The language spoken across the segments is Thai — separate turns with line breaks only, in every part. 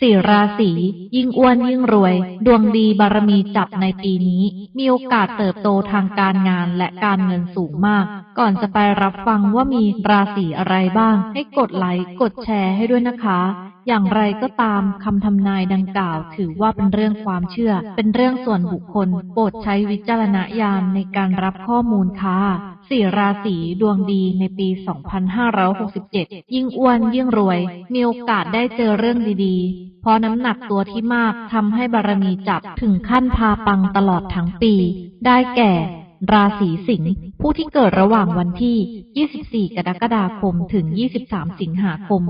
สี่ราศียิ่งอ้วนยิ่งรวย ดวงดีบารมีจับในปีนี้ มีโอกาสเติบโตทางการงานและการเงินสูงมาก ก่อนจะไปรับฟังว่ามีราศีอะไรบ้าง ให้กดไลค์กดแชร์ให้ด้วยนะคะ อย่างไรก็ตามคำทำนายดังกล่าว ถือว่าเป็นเรื่องความเชื่อ เป็นเรื่องส่วนบุคคล โปรดใช้วิจารณญาณในการรับข้อมูลค่ะสี่ราศีดวงดีในปี 2567 ยิ่งอ้วนยิ่งรวย มีโอกาสได้เจอเรื่องดีๆ ราะน้ำหนักตัวที่มากทำให้บารมีจับถึงขั้นพาปังตลอดทั้งปี ได้แก่ ราศีสิงห์ผู้ที่เกิดระหว่างวันที่ 24 กรกฎาคมถึง 23 สิงหาคม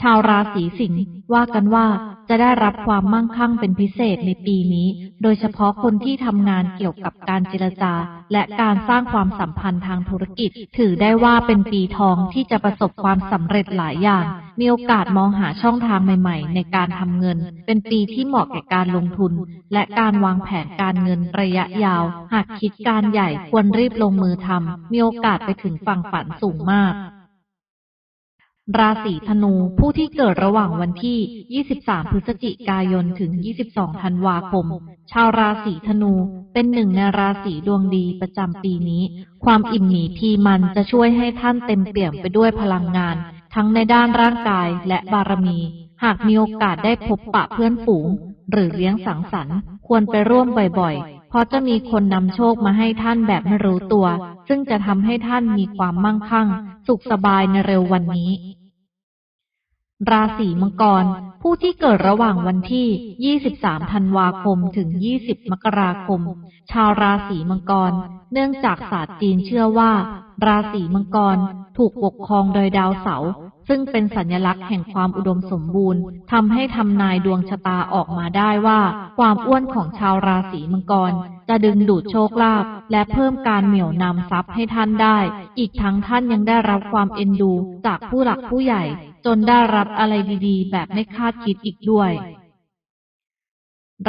ชาวราศีสิงห์ว่ากันว่าจะได้รับความมั่งคั่งเป็นพิเศษในปีนี้ โดยเฉพาะคนที่ทำงานเกี่ยวกับการเจรจา และการสร้างความสัมพันธ์ทางธุรกิจ ถือได้ว่าเป็นปีทองที่จะประสบความสำเร็จหลายอย่าง มีโอกาสมองหาช่องทางใหม่ๆ ในการทำเงิน เป็นปีที่เหมาะแก่การลงทุน และการวางแผนการเงินระยะยาว หากคิดการใหญ่ควรรีบลงมือทำมีโอกาสไปถึงฝั่งฝันสูงมากราศีธนู ผู้ที่เกิดระหว่างวันที่ 23 พฤศจิกายน ถึง 22 ธันวาคม ชาวราศีธนู เป็นหนึ่งในราศีดวงดีประจำปีนี้ ความอิ่มหมีพีมันจะช่วยให้ท่านเต็มเปี่ยมไปด้วยพลังงาน ทั้งในด้านร่างกายและบารมี หากมีโอกาสได้พบปะเพื่อนฝูง หรือเลี้ยงสังสรรค์ควรไปร่วมบ่อยๆ เพราะจะมีคนนำโชคมาให้ท่านแบบไม่รู้ตัว ซึ่งจะทำให้ท่านมีความมั่งคั่ง สุขสบายในเร็ววันนี้ ราศีมังกร ผู้ที่เกิดระหว่างวันที่ 23 ธันวาคม ถึง 20 มกราคม ชาวราศีมังกร เนื่องจากศาสตร์จีนเชื่อว่า ราศีมังกรถูกปกครองโดยดาวเสาร์ซึ่งเป็นสัญลักษณ์แห่งความอุดมสมบูรณ์ทำให้ทำนายดวงชะตาออกมาได้ว่า ความอ้วนของชาวราศีมังกร จะดึงดูดโชคลาภและเพิ่มการเหนี่ยวนำทรัพย์ให้ท่านได้ อีกทั้งท่านยังได้รับความเอ็นดู จากผู้หลักผู้ใหญ่ จนได้รับอะไรดีๆ แบบไม่คาดคิดอีกด้วย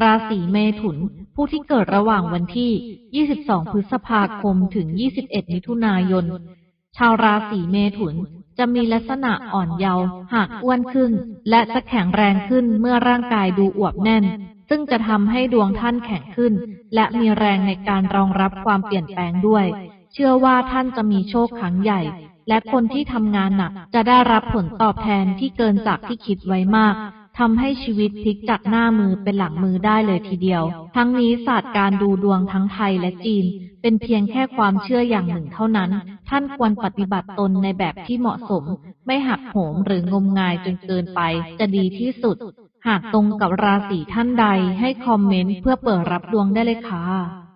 ราศีเมถุน ผู้ที่เกิดระหว่างวันที่ 22 พฤษภาคมถึง 21 มิถุนายน ชาวราศีเมถุนจะมีลักษณะอ่อนเยาว์หากอ้วนขึ้น และจะแข็งแรงขึ้นเมื่อร่างกายดูอวบแน่น ซึ่งจะทำให้ดวงท่านแข็งขึ้น และมีแรงในการรองรับความเปลี่ยนแปลงด้วย เชื่อว่าท่านจะมีโชคครั้งใหญ่ และคนที่ทำงานหนักจะได้รับผลตอบแทนที่เกินจากที่คิดไว้มากทำให้ชีวิตพลิกจากหน้ามือเป็นหลังมือได้เลยทีเดียว ทั้งนี้ศาสตร์การดูดวงทั้งไทยและจีน เป็นเพียงแค่ความเชื่ออย่างหนึ่งเท่านั้น ท่านควรปฏิบัติตนในแบบที่เหมาะสม ไม่หักโหมหรืองมงายจนเกินไป จะดีที่สุด หากตรงกับราศีท่านใดให้คอมเมนต์เพื่อเปิดรับดวงได้เลยค่ะ